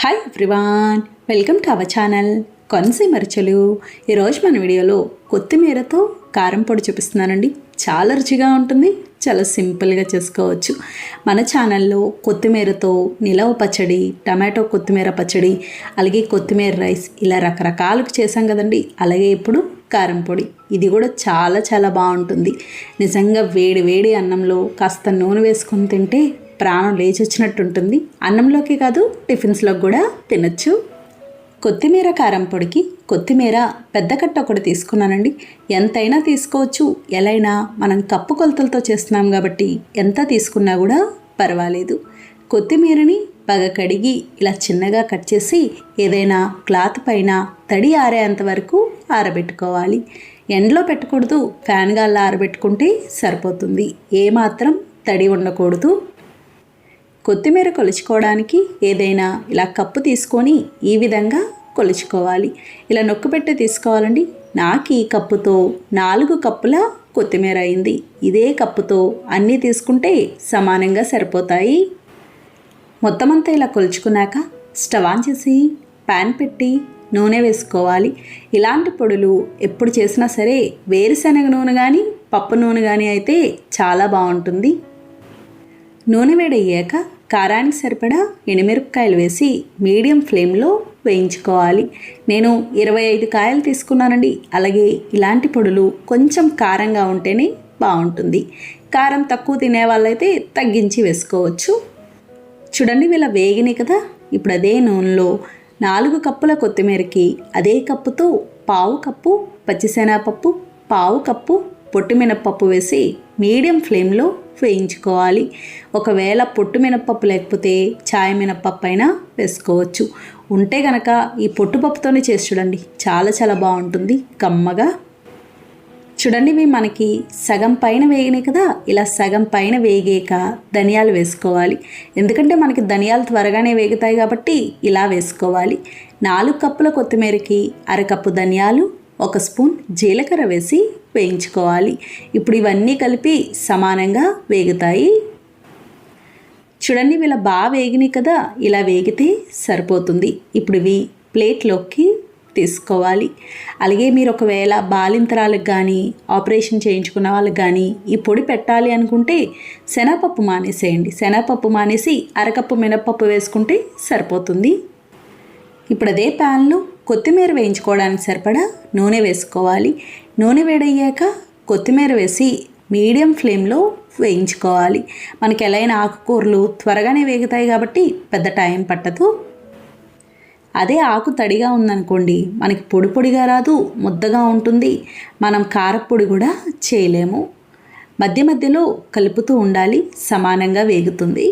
Hi everyone welcome to our channel Konaseema మరచలు ఈరోజు మన వీడియోలో కొత్తిమీరతో కారం పొడి చూపిస్తున్నానండి. చాలా రుచిగా ఉంటుంది చాలా సింపుల్గా చేసుకోవచ్చు. మన ఛానల్లో కొత్తిమీరతో నిలవ పచ్చడి టమాటో కొత్తిమీర పచ్చడి అలాగే కొత్తిమీర రైస్ ఇలా రకరకాలుగా చేసాం కదండి. అలాగే ఇప్పుడు కారం పొడి. ఇది కూడా చాలా చాలా బాగుంటుంది. నిజంగా వేడి వేడి అన్నంలో కాస్త నూనె వేసుకొని తింటే ప్రాణం లేచి వచ్చినట్టు ఉంటుంది అన్నంలోకి కాదు టిఫిన్స్లో కూడా తినచ్చు. కొత్తిమీర కారం పొడికి కొత్తిమీర పెద్ద కట్ట ఒకటి తీసుకున్నానండి. ఎంతైనా తీసుకోవచ్చు. ఎలా అయినా మనం కప్పు కొలతలతో చేస్తున్నాం కాబట్టి ఎంత తీసుకున్నా కూడా పర్వాలేదు. కొత్తిమీరని బాగా కడిగి ఇలా చిన్నగా కట్ చేసి ఏదైనా క్లాత్ పైన తడి ఆరేంత వరకు ఆరబెట్టుకోవాలి. ఎండలో పెట్టకూడదు. ఫ్యాన్ గాల్లో ఆరబెట్టుకుంటే సరిపోతుంది. ఏమాత్రం తడి ఉండకూడదు. కొత్తిమీర కొలుచుకోవడానికి ఏదైనా ఇలా కప్పు తీసుకొని ఈ విధంగా కొలుచుకోవాలి. ఇలా నొక్కుపెట్టి తీసుకోవాలండి. నాకు ఈ కప్పుతో నాలుగు కప్పుల కొత్తిమీర అయింది. ఇదే కప్పుతో అన్నీ తీసుకుంటే సమానంగా సరిపోతాయి. మొత్తం అంతా ఇలా కొలుచుకున్నాక స్టవ్ ఆన్ చేసి ప్యాన్ పెట్టి నూనె వేసుకోవాలి. ఇలాంటి పొడులు ఎప్పుడు చేసినా సరే వేరుశనగ నూనె కానీ పప్పు నూనె కానీ అయితే చాలా బాగుంటుంది. నూనె వేడయ్యాక కారానికి సరిపడా ఎండుమిరపకాయలు వేసి మీడియం ఫ్లేమ్లో వేయించుకోవాలి. నేను ఇరవై ఐదు కాయలు తీసుకున్నానండి. అలాగే ఇలాంటి పొడులు కొంచెం కారంగా ఉంటేనే బాగుంటుంది. కారం తక్కువ తినే వాళ్ళైతే తగ్గించి వేసుకోవచ్చు. చూడండి వీళ్ళ వేగినాయి కదా? ఇప్పుడు అదే నూనెలో నాలుగు కప్పుల కొత్తిమీరకి అదే కప్పుతో పావు కప్పు పచ్చిశనగపప్పు పావు కప్పు పొట్టు మినప్పప్పు వేసి మీడియం ఫ్లేమ్లో వేయించుకోవాలి. ఒకవేళ పొట్టు మినప్పప్పు లేకపోతే చాయ్ మినప్పప్పు అయినా వేసుకోవచ్చు. ఉంటే కనుక ఈ పొట్టుపప్పుతోనే చేసి చూడండి. చాలా చాలా బాగుంటుంది. కమ్మగా చూడండి ఇవి మనకి సగం పైన వేగినాయి కదా? ఇలా సగం పైన వేగాక ధనియాలు వేసుకోవాలి. ఎందుకంటే మనకి ధనియాలు త్వరగానే వేగుతాయి కాబట్టి ఇలా వేసుకోవాలి. నాలుగు కప్పుల కొత్తిమీరకి అరకప్పు ధనియాలు ఒక స్పూన్ జీలకర్ర వేసి వేయించుకోవాలి. ఇప్పుడు ఇవన్నీ కలిపి సమానంగా వేగుతాయి. చూడండి వీళ్ళ బాగా వేగినాయి కదా ఇలా వేగితే సరిపోతుంది. ఇప్పుడు ఇవి ప్లేట్లోకి తీసుకోవాలి. అలాగే మీరు ఒకవేళ బాలింతరాలకు కానీ ఆపరేషన్ చేయించుకున్న వాళ్ళకి కానీ ఈ పొడి పెట్టాలి అనుకుంటే శనగపప్పు మానేసేయండి. శనగపప్పు మానేసి అరకప్పు మినపప్పు వేసుకుంటే సరిపోతుంది. ఇప్పుడు అదే ప్యాన్లో కొత్తిమీర వేయించుకోవడానికి సరిపడా నూనె వేసుకోవాలి. నూనె వేడయ్యాక కొత్తిమీర వేసి మీడియం ఫ్లేమ్లో వేయించుకోవాలి. మనకి ఎలా అయినా ఆకుకూరలు త్వరగానే వేగుతాయి కాబట్టి పెద్ద టైం పట్టదు. అదే ఆకు తడిగా ఉందనుకోండి మనకి పొడి పొడిగా రాదు ముద్దగా ఉంటుంది. మనం కారపొడి కూడా చేయలేము. మధ్య మధ్యలో కలుపుతూ ఉండాలి సమానంగా వేగుతుంది.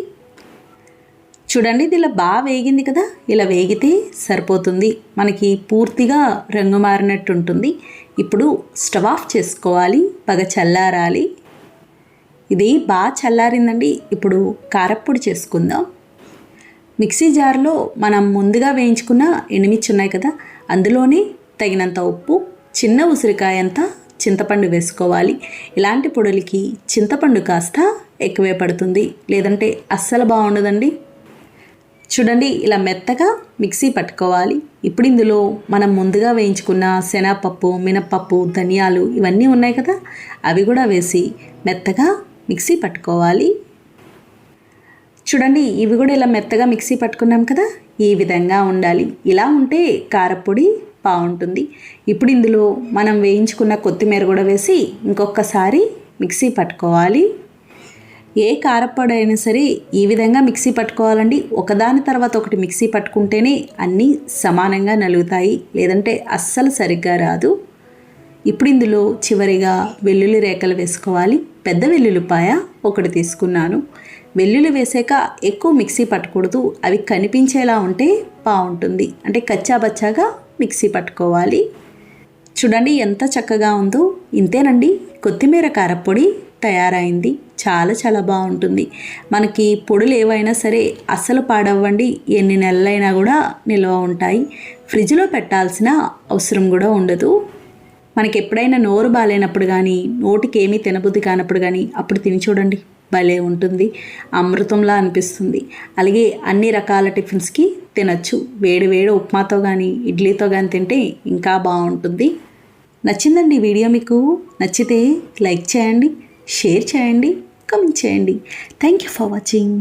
చూడండి ఇది ఇలా బాగా వేగింది కదా? ఇలా వేగితే సరిపోతుంది. మనకి పూర్తిగా రంగు మారినట్టు ఉంటుంది. ఇప్పుడు స్టవ్ ఆఫ్ చేసుకోవాలి పగ చల్లారాలి. ఇది బాగా చల్లారిందండి. ఇప్పుడు కారప్పొడి చేసుకుందాం. మిక్సీ జార్లో మనం ముందుగా వేయించుకున్న ఎనిమిచ్చి ఉన్నాయి కదా? అందులోనే తగినంత ఉప్పు చిన్న ఉసిరికాయ అంతా చింతపండు వేసుకోవాలి. ఇలాంటి పొడులకి చింతపండు కాస్త ఎక్కువే పడుతుంది. లేదంటే అస్సలు బాగుండదండి. చూడండి ఇలా మెత్తగా మిక్సీ పట్టుకోవాలి. ఇప్పుడు ఇందులో మనం ముందుగా వేయించుకున్న శనగపప్పు మినప్పప్పు ధనియాలు ఇవన్నీ ఉన్నాయి కదా అవి కూడా వేసి మెత్తగా మిక్సీ పట్టుకోవాలి. చూడండి ఇవి కూడా ఇలా మెత్తగా మిక్సీ పట్టుకున్నాం కదా ఈ విధంగా ఉండాలి. ఇలా ఉంటే కారపొడి బాగుంటుంది. ఇప్పుడు ఇందులో మనం వేయించుకున్న కొత్తిమీర కూడా వేసి ఇంకొకసారి మిక్సీ పట్టుకోవాలి. ఏ కారప్పొడి అయినా సరే ఈ విధంగా మిక్సీ పట్టుకోవాలండి. ఒకదాని తర్వాత ఒకటి మిక్సీ పట్టుకుంటేనే అన్నీ సమానంగా నలుగుతాయి. లేదంటే అస్సలు సరిగ్గా రాదు. ఇప్పుడు ఇందులో చివరిగా వెల్లుల్లి రేఖలు వేసుకోవాలి. పెద్ద వెల్లుల్లిపాయ ఒకటి తీసుకున్నాను. వెల్లుల్లి వేసాక ఎక్కువ మిక్సీ పట్టకూడదు. అవి కనిపించేలా ఉంటే బాగుంటుంది. అంటే కచ్చాబచ్చాగా మిక్సీ పట్టుకోవాలి. చూడండి ఎంత చక్కగా ఉందో. ఇంతేనండి. కొత్తిమీర కారపొడి తయారైంది. చాలా చాలా బాగుంటుంది. మనకి పొడులు ఏవైనా సరే అస్సలు పాడవ్వండి. ఎన్ని నెలలైనా కూడా నిల్వ ఉంటాయి. ఫ్రిడ్జ్లో పెట్టాల్సిన అవసరం కూడా ఉండదు. మనకి ఎప్పుడైనా నోరు బాగాలేనప్పుడు కానీ నోటికి ఏమీ తినబుద్ధి కానప్పుడు కానీ అప్పుడు తిని చూడండి. భలే ఉంటుంది. అమృతంలా అనిపిస్తుంది. అలాగే అన్ని రకాల టిఫిన్స్కి తినచ్చు. వేడి వేడి ఉప్మాతో కానీ ఇడ్లీతో కానీ తింటే ఇంకా బాగుంటుంది. నచ్చిందండి వీడియో మీకు? నచ్చితే లైక్ చేయండి. షేర్ చేయండి కమెంట్ చేయండి. Thank you for watching